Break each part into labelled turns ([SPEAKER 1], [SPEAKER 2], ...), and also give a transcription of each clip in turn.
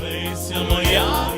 [SPEAKER 1] Лися моя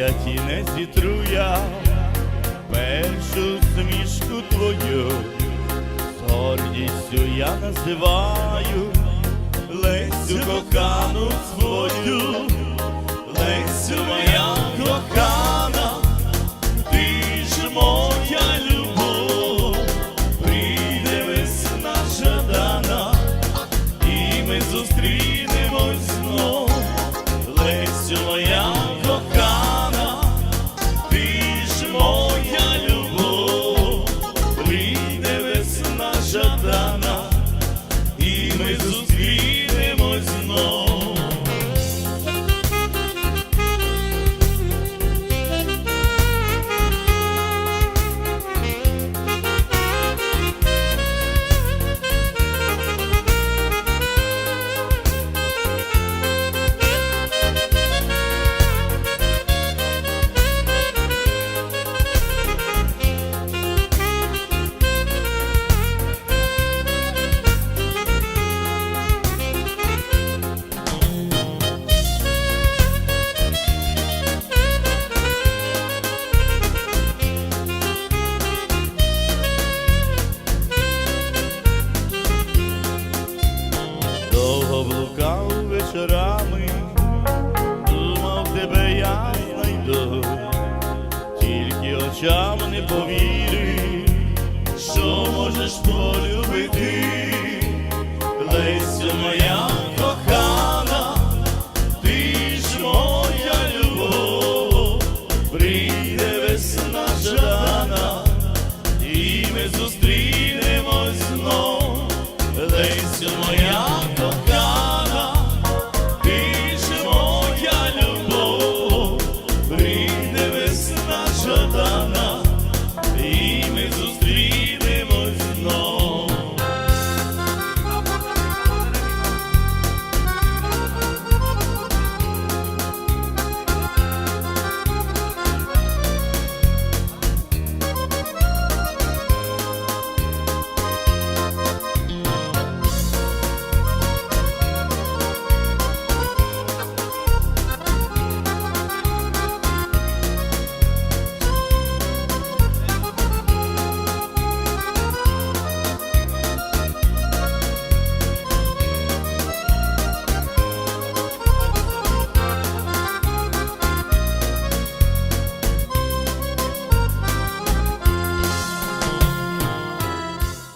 [SPEAKER 1] Пам'яті не зітру я першу смішку твою, з гордістю я називаю Лесю кохану свою, Лесю моя кохана, ти ж моя любов, прийде весна жадана, і ми зустрінемось знов. Лесю моя очам не повірив,